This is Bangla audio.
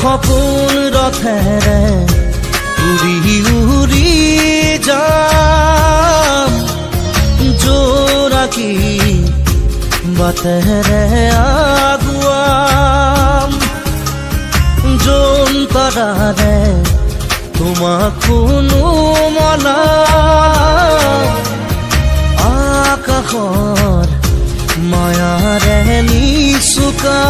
সপোন রথেরে উৰি উৰি যাম। জোরা কি বাতেরে আগুয়াম। জোন তারারে তোমা কোনো মনা। আকাশৰ মায়ারে নিশুকা